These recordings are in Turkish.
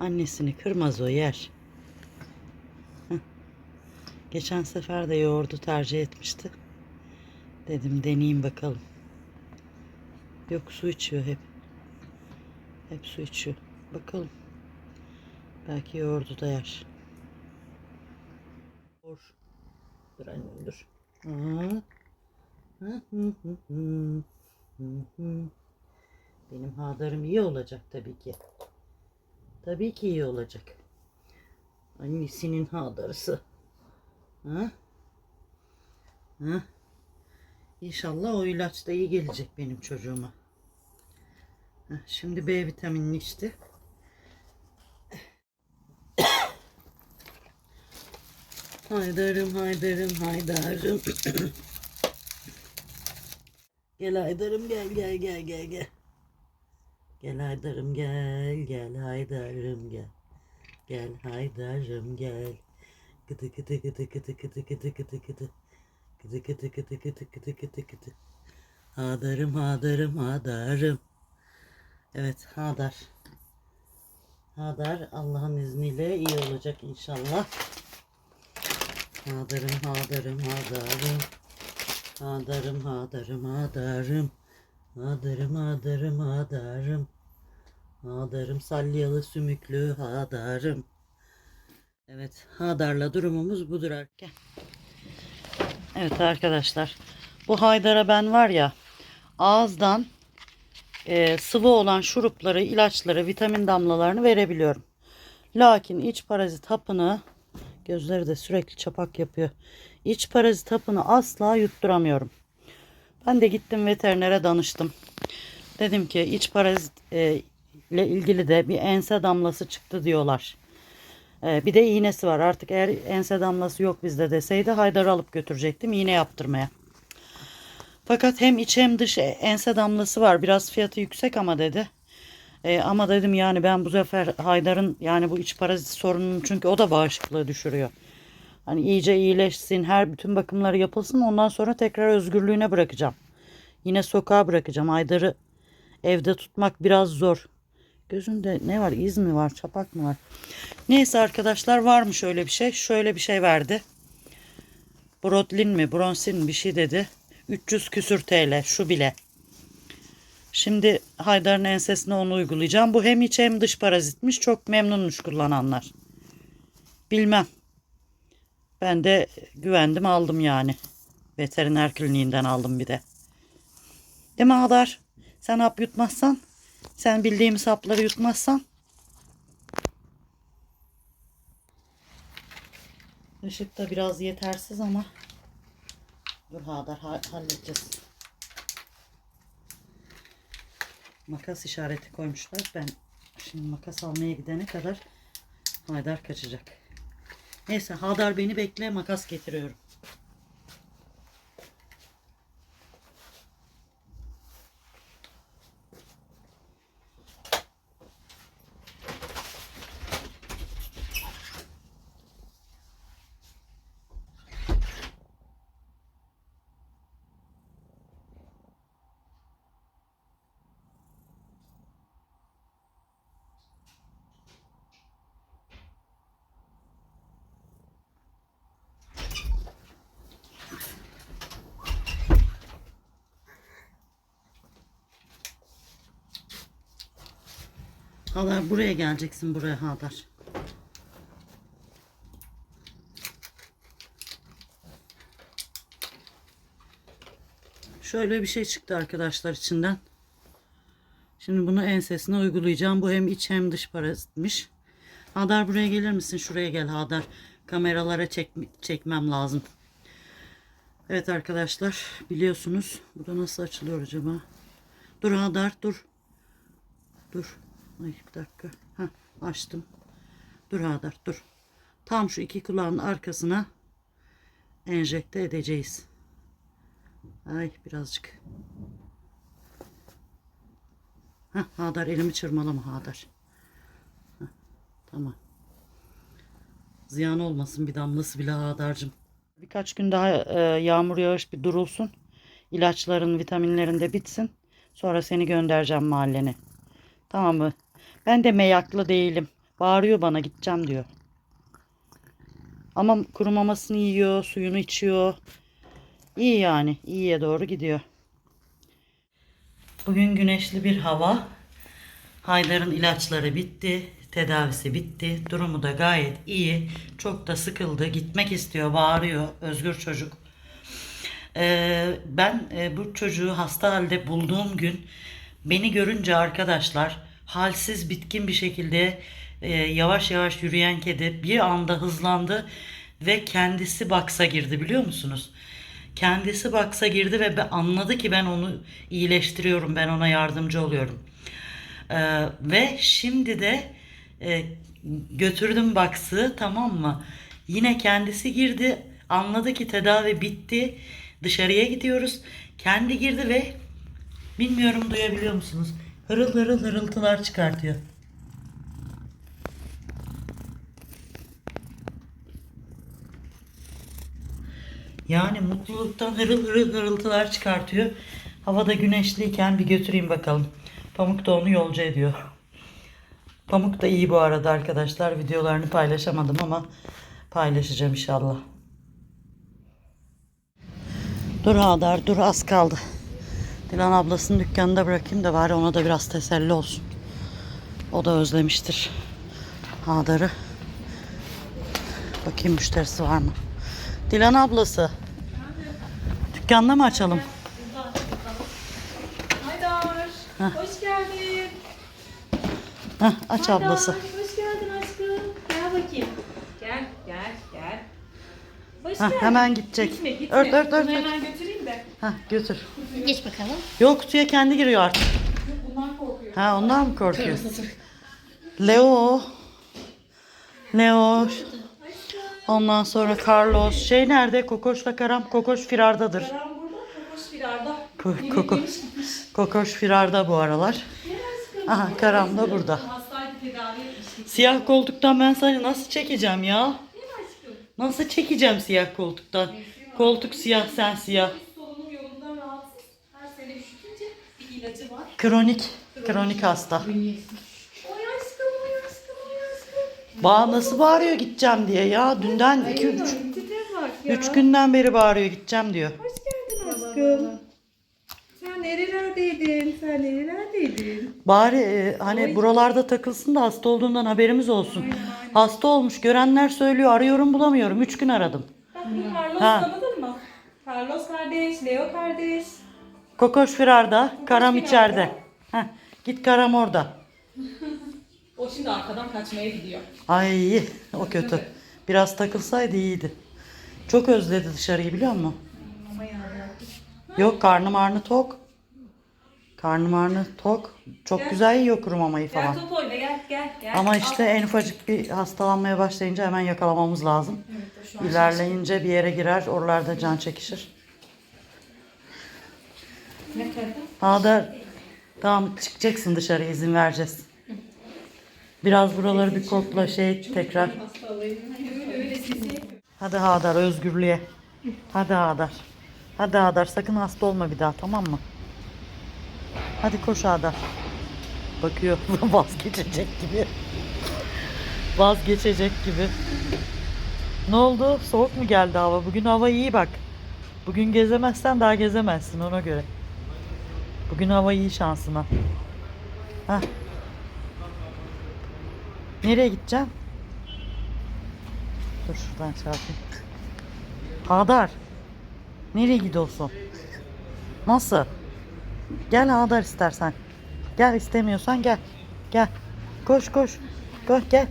Annesini kırmaz o yer. Heh. Geçen sefer de yoğurdu tercih etmişti. Dedim deneyeyim bakalım. Yok su içiyor hep. Hep su içiyor. Bakalım. Belki yoğurdu da yer. Dur. Dur annem dur. Benim hadarım iyi olacak tabii ki. Tabii ki iyi olacak. Annesinin hadarısı. Ha? Ha? İnşallah o ilaç da iyi gelecek benim çocuğuma. Heh, Şimdi B vitaminini içti. Haydarım, haydarım, haydarım. gel haydarım gel gel gel gel gel. Gel haydarım gel gel haydarım gel. Gel haydarım gel. Gıdı gıdı gıdı gıdı gıdı gıdı gıdı gıdı. Gıdı gıdı gıdı gıdı gıdı gıdı gıdı. Hadarım hadarım hadarım. Evet Hadar. Hadar Allah'ın izniyle iyi olacak inşallah. Hadarım hadarım hadarım. Hadarım hadarım hadarım. Hadarım hadarım hadarım. Hadarım salyalı sümüklü hadarım. Evet Hadar'la durumumuz budur erken. Evet arkadaşlar. Bu Haydar'a ben var ya ağızdan e, sıvı olan şurupları, ilaçları, vitamin damlalarını verebiliyorum. Lakin iç parazit hapını gözleri de sürekli çapak yapıyor. İç parazit hapını asla yutturamıyorum. Ben de gittim veterinere danıştım. Dedim ki iç parazit e, ile ilgili de bir ense damlası çıktı diyorlar. E, bir de iğnesi var. Artık eğer ense damlası yok bizde deseydi Haydar'ı alıp götürecektim iğne yaptırmaya. Fakat hem iç hem dış ense damlası var. Biraz fiyatı yüksek ama dedi. E, ama dedim yani ben bu sefer Haydar'ın yani bu iç parazit sorununu çünkü o da bağışıklığı düşürüyor. Hani iyice iyileşsin, her bütün bakımları yapılsın. Ondan sonra tekrar özgürlüğüne bırakacağım. Yine sokağa bırakacağım. Haydar'ı evde tutmak biraz zor. Gözünde ne var? İz mi var? Çapak mı var? Neyse arkadaşlar varmış öyle bir şey. Şöyle bir şey verdi. Brodlin mi? Bronsin mi? Bir şey dedi. 300 küsür TL şu bile. Şimdi Haydar'ın ensesine onu uygulayacağım. Bu hem iç hem dış parazitmiş. Çok memnunmuş kullananlar. Bilmem. Ben de güvendim aldım yani. Veteriner kliniğinden aldım bir de. Değil mi Hadar? Sen hap yutmazsan, sen bildiğimiz hapları yutmazsan. Işık da biraz yetersiz ama. Dur Hadar ha- halledeceğiz. Makas işareti koymuşlar. Ben şimdi makas almaya gidene kadar Haydar kaçacak. Neyse Hadar beni bekle makas getiriyorum. Hadar buraya geleceksin buraya Hadar. Şöyle bir şey çıktı arkadaşlar içinden. Şimdi bunu ensesine uygulayacağım. Bu hem iç hem dış parazitmiş. Hadar buraya gelir misin? Şuraya gel Hadar. Kameralara çek, çekmem lazım. Evet arkadaşlar biliyorsunuz. Bu da nasıl açılıyor acaba? Dur Hadar dur. Dur. Ay bir dakika. Heh, açtım. Dur Hadar dur. Tam şu iki kulağın arkasına enjekte edeceğiz. Ay birazcık. Heh, Hadar elimi çırmalama Hadar. Heh, tamam. Ziyan olmasın bir damlası bile Hadar'cığım. Birkaç gün daha e, yağmur yağış bir durulsun. İlaçların, vitaminlerin de bitsin. Sonra seni göndereceğim mahallene. Tamam mı? Ben de meyaklı değilim. Bağırıyor bana gideceğim diyor. Ama kuru mamasını yiyor, suyunu içiyor. İyi yani, iyiye doğru gidiyor. Bugün güneşli bir hava. Haydar'ın ilaçları bitti, tedavisi bitti. Durumu da gayet iyi. Çok da sıkıldı, gitmek istiyor, bağırıyor. Özgür çocuk. Ee, ben e, bu çocuğu hasta halde bulduğum gün beni görünce arkadaşlar halsiz bitkin bir şekilde e, yavaş yavaş yürüyen kedi bir anda hızlandı ve kendisi baksa girdi biliyor musunuz? Kendisi baksa girdi ve anladı ki ben onu iyileştiriyorum, ben ona yardımcı oluyorum. Ee, ve şimdi de e, götürdüm baksı tamam mı? Yine kendisi girdi. Anladı ki tedavi bitti. Dışarıya gidiyoruz. Kendi girdi ve bilmiyorum duyabiliyor musunuz? Hırıl hırıl hırıltılar çıkartıyor. Yani mutluluktan hırıl hırıl hırıltılar çıkartıyor. Havada güneşliyken bir götüreyim bakalım. Pamuk da onu yolcu ediyor. Pamuk da iyi bu arada arkadaşlar. Videolarını paylaşamadım ama paylaşacağım inşallah. Dur Adar dur az kaldı. Dilan ablasının dükkanında bırakayım da bari ona da biraz teselli olsun. O da özlemiştir Adar'ı. Bakayım müşterisi var mı? Dilan ablası. Dükkanda mı açalım? Haydar. Hoş geldin. Heh, aç Haydar, ablası. Hoş geldin aşkım. Gel bakayım. Gel, gel, gel. Hoş Heh, geldin. hemen gidecek. Gitme, gitme. Ört, ört, ört, Bunu hemen götüreyim Heh, götür. Geç bakalım. Yok kutuya kendi giriyor artık. Bundan korkuyor. Ha ondan mı korkuyor? Leo. Leo. Ondan sonra Carlos. Şey nerede? Kokoş'la Karam. Kokoş firardadır. Karan burada, kokoş firarda. Ko- koko-. Kokoş firarda bu aralar. Aha Karam da burada. Siyah koltuktan ben seni nasıl çekeceğim ya? Nasıl çekeceğim siyah koltuktan? Koltuk siyah sen siyah. Kronik. Kronik hasta. Oy aşkım, oy aşkım, oy aşkım. Bağ nasıl bağırıyor gideceğim diye ya. Dünden 2 3 Tipe bak ya. 3 günden beri bağırıyor gideceğim diyor. Hoş geldin aşkım. Sen nerelerdeydin? Sen nerelerdeydin? Bari e, hani buralarda takılsın da hasta olduğundan haberimiz olsun. Hasta olmuş görenler söylüyor arıyorum bulamıyorum. 3 gün aradım. Bak bu Carlos Ha. tanıdın mı? Carlos kardeş, Leo kardeş. Kokoş firarda, Karam içeride. Heh, git Karam orada. O şimdi arkadan kaçmaya gidiyor. Ay o kötü. Biraz takılsaydı iyiydi. Çok özledi dışarıyı biliyor musun? Yok karnı marnı tok. Karnı marnı tok. Çok Gel. güzel yiyor kuru mamayı Gel falan. top oyna gel gel gel. Ama işte en ufacık bir hastalanmaya başlayınca hemen yakalamamız lazım. Evet, İlerleyince bir yere girer, oralarda can çekişir. Ne kadar? Adar, tamam çıkacaksın dışarı izin vereceğiz. Biraz buraları bir kokla şey tekrar. Hadi Hadar özgürlüğe. Hadi Hadar. Hadi Hadar sakın hasta olma bir daha tamam mı? Hadi koş Hadar. Bakıyor vazgeçecek gibi. Vazgeçecek gibi. Ne oldu? Soğuk mu geldi hava? Bugün hava iyi bak. Bugün gezemezsen daha gezemezsin ona göre. Bugün hava iyi şansına. Hah. Nereye gideceğim? Dur şuradan çarpayım. Hadar. Nereye gidiyorsun? Nasıl? Gel Hadar istersen. Gel istemiyorsan gel. Gel. Koş koş. Koş gel.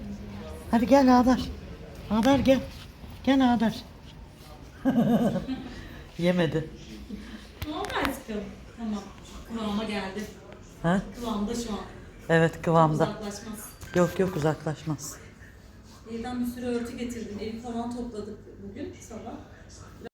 Hadi gel Hadar. Hadar gel. Gel Hadar. Yemedi. Ne oldu aşkım? Tamam. Kıvama geldi. Ha? Kıvamda şu an. Evet kıvamda. Uzaklaşmaz. Yok yok uzaklaşmaz. Evden bir sürü örtü getirdim. Evi falan topladık bugün sabah.